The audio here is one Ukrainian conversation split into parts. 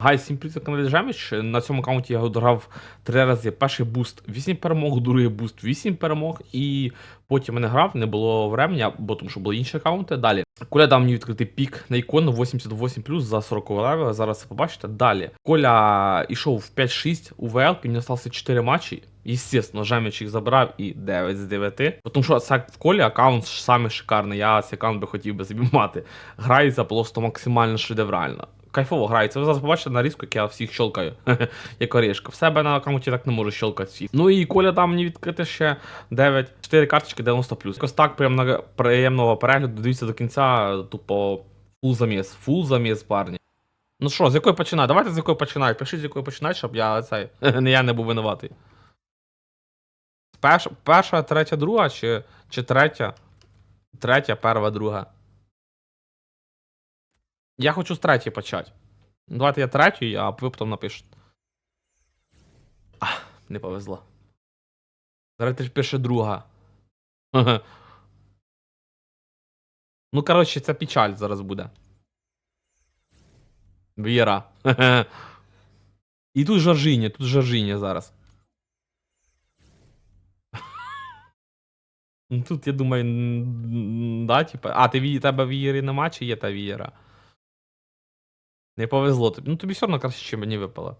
Гай, всім привіт, на каналі Жеміч. На цьому аккаунті я грав три рази. Перший буст 8 перемог, другий буст 8 перемог, і потім я не грав, не було времени, бо тому що були інші аккаунти. Далі. Коля дав мені відкрити пік на ікону 88 за 40 левел. Зараз це побачите. Далі. Коля йшов в 5-6 у ВЛ, мені залишилося 4 матчі. Естественно, Жеміч їх забрав і 9 з 9. Тому що в колі аккаунт саме шикарний. Я цей аккаунт би хотів би собі мати. Грається просто максимально шедеврально. Кайфово грається. Ви зараз побачите нарізку, як я всіх щелкаю, як орешка. В себе на аккаунті так не можу щелкати всіх. Ну і Коля дав мені відкрити ще 9, 4 карточки 90 Якось так прям приємного перегляду. Дивіться до кінця, тупо фул заміс. Фул заміс, парні. Ну що, з якої починаю? Давайте з якої починаю. Пишіть, з якої починаю, щоб я цей. не я не був винуватий. Перша, перша, третя, друга, чи, чи третя? Третя, перша, друга. Я хочу з третьої почати. Ну, Давайте я третю, а ви потім напишете. А, не повезло. Зараз ти ж пише друга. Ну, коротше, це печаль зараз буде. Віра. І тут Жоржиня, тут Жоржиня зараз. Ну тут, я думаю, да, типа. А, ти тебе вієри нема, чи є та вієра? Не повезло тобі. Ну тобі все одно краще, чим мені випало.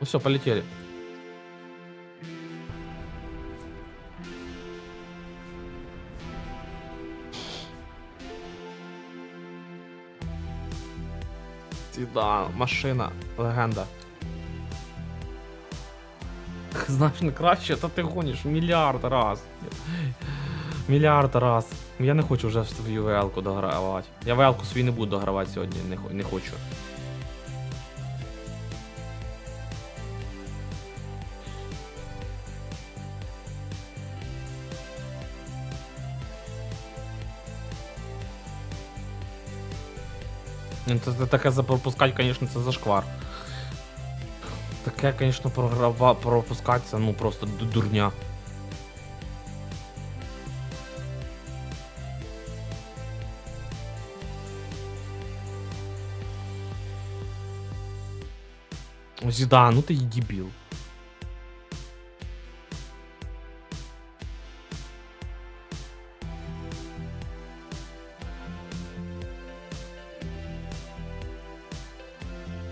Ну все, полетели. Да, машина, легенда. Знаєш, не краще, та ти гониш мільярд раз. Мільярд раз. Я не хочу вже свою ВЛ-ку догравати. Я ВЛ-ку свою не буду догравати сьогодні, не, не хочу. Ну, це таке запропускати, звісно, це зашквар. Таке, звісно, програва, пропускати, це ну просто дурня. Зіда, ну ти й дебіл.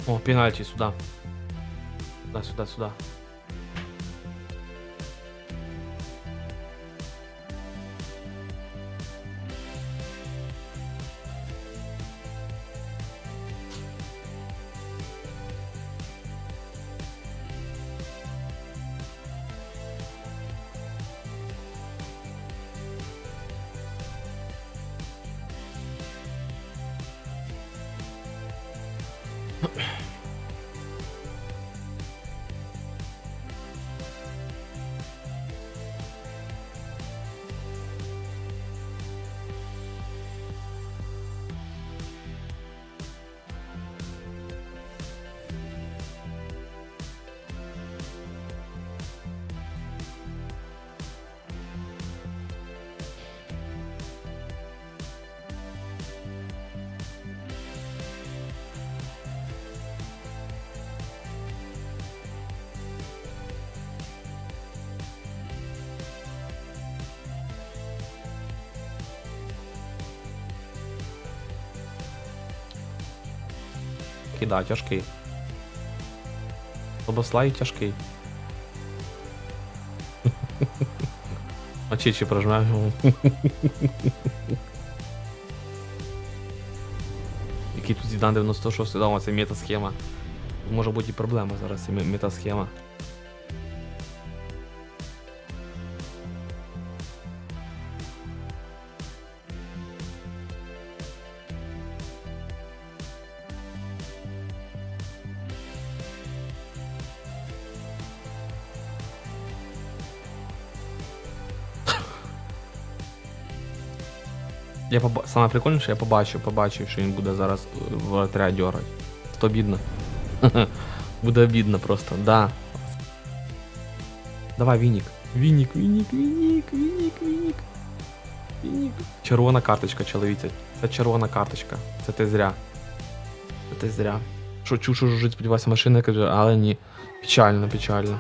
О, пенальти сюда. Сюда, сюда, сюда. да, тяжкий. Лобослай тяжкий. А чичі прожмемо. Який тут Зідан 96 дома, це метасхема. Може бути і проблема зараз, і ме- Я поба... Саме прикольніше, я побачив, побачив, що він буде зараз е, в отряд дергати. То бідно. буде обідно просто, да. Давай, Вінік. Вінік, Вінік, Вінік, Вінік, Вінік. І червона карточка, чоловіці. Це червона карточка. Це ти зря. Це ти зря. Що жужить, сподіваюся, машина каже, але ні. Печально, печально.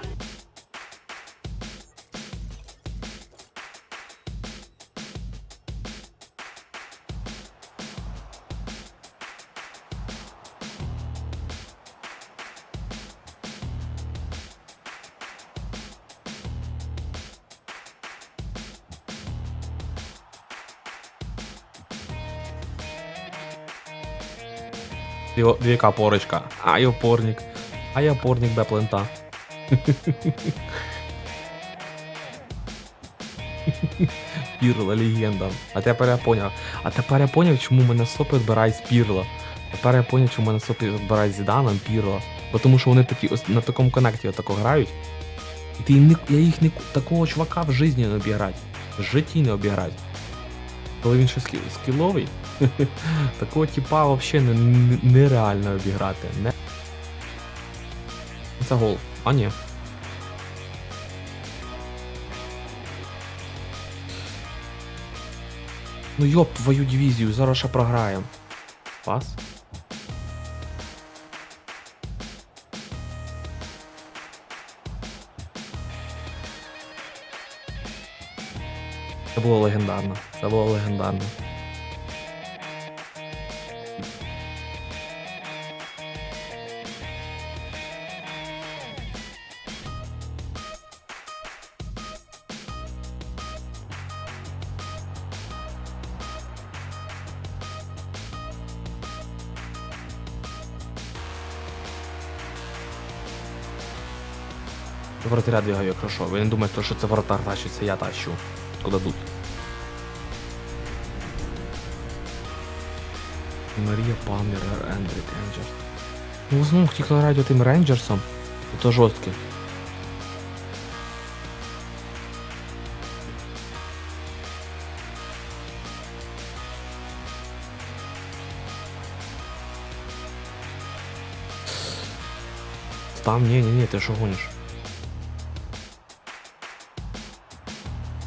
Його яка опорочка. Ай, опорник. Ай, опорник Б плента. Пірла, легенда. А тепер я поняв. А тепер я поняв, чому мене сопи відбирають з Пірла. Тепер я поняв, чому мене сопи відбирають з Зіданом, Пірла. Бо тому що вони такі ось на такому коннекті отако грають. І ти не, я їх не, такого чувака в житті не обіграть. В житті не обіграть. Коли він ще скі, скіловий, такого типа взагалі не, не- нереально обіграти. Не... Це гол. А ні. Ну йоп, твою дивізію, зараз ще програємо. Пас. Це було легендарно. Це було легендарно. Вратаря хорошо. Ви не думаєте, що це вратар тащить, це я тащу. Куди тут? Марія Палмер, Ендрік, Рейнджерс. Ну, в основному ті, хто грають тим Рейнджерсом, то жорсткі. Там, ні, ти що гониш?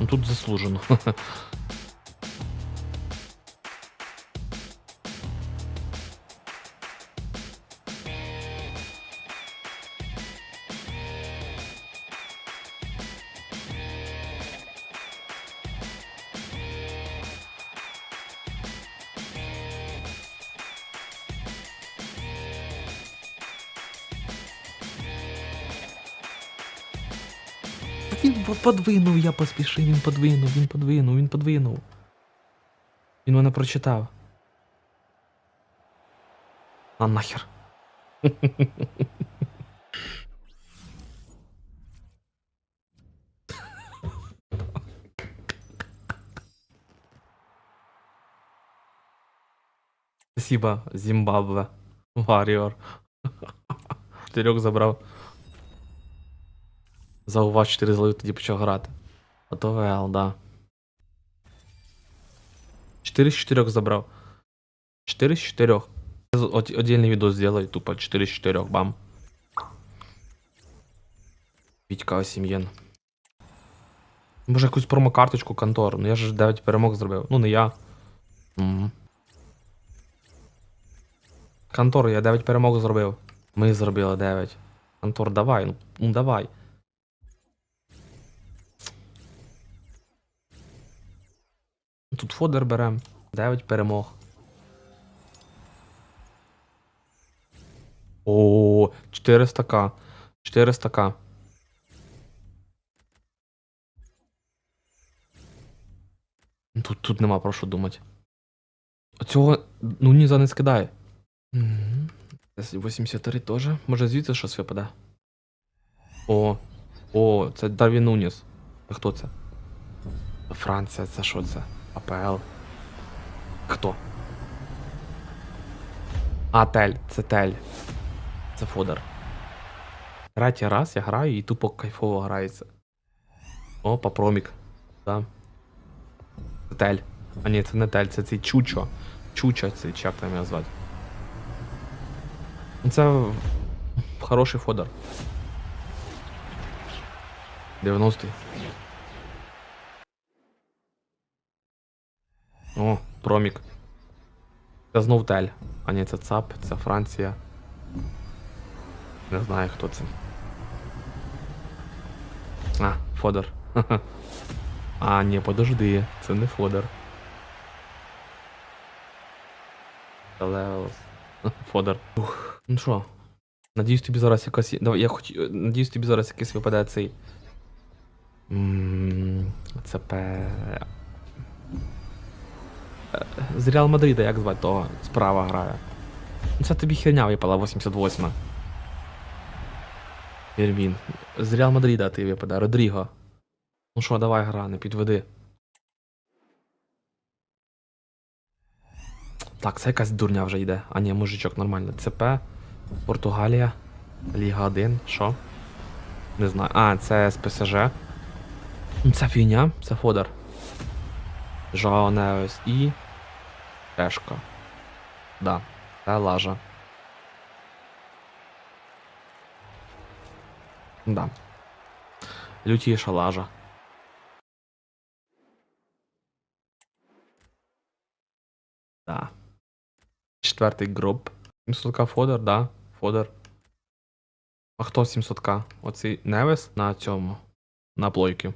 Ну тут заслужено. Він подвинув, я поспішив, він подвинув, він подвинув, він подвинув. Він мене прочитав. А нахер. Спасибо, Зимбабве. Варіор. Чотирьох забрав. Зауваж 4 зловив, тоді почав грати. А то да. 4 з 4 забрав. 4 з 4. Отдельный відео сделаю, тупо 4 з 4, бам. Вітька Осім'єн. Може якусь промокарточку контор. Ну я ж 9 перемог зробив. Ну не я. Угу. Контор, я 9 перемог зробив. Ми зробили 9. Контор, давай, ну, ну давай. Тут фодер берем. 9 перемог. О, 400к. 400к. Ну, Тут, тут нема про що думати. Оцього ну ні за не скидає. Мгм. 83 теж. Може звідси щось випаде. О. О, це Дарвін Нуніс. А хто це? Франція, це що це? АПЛ. Хто? А, Тель, це Тель. Це Фодер. Третій раз я граю і тупо кайфово грається. О, папромік. Да. Це Тель. А ні, це не Тель, це цей Чучо. Чуча цей, чи як там його звати. Ну, Це хороший Фодер. 90-й. О, промік. Це знов тель. А ні, це ЦАП, це Франція. Не знаю, хто це. А, Фодор. А, ні, подожди, це не Фодор. Леос. Фодор. Ух, ну що? Надіюсь, тобі зараз якась. Давай, я хоч. Надіюсь, тобі зараз якийсь випадає цей. М, Це П. З Реал Мадрида, як звати того? Справа грає. Ну це тобі херня випала 88. Фермін. З Реал Мадрида ти випадає. Родріго. Ну що, давай гра, не підведи. Так, це якась дурня вже йде. А ні, мужичок нормально. ЦП, Португалія, Ліга 1. Що? Не знаю. А, це з ПСЖ. Це фігня, це Фодор. Жао Невес і. Пешка. Да, це лажа. Да. Лютіша лажа. Да. Четвертий гроб. 700к Фодор, да. Фодор. А хто 700к? Оцей Невес на цьому. На плойки.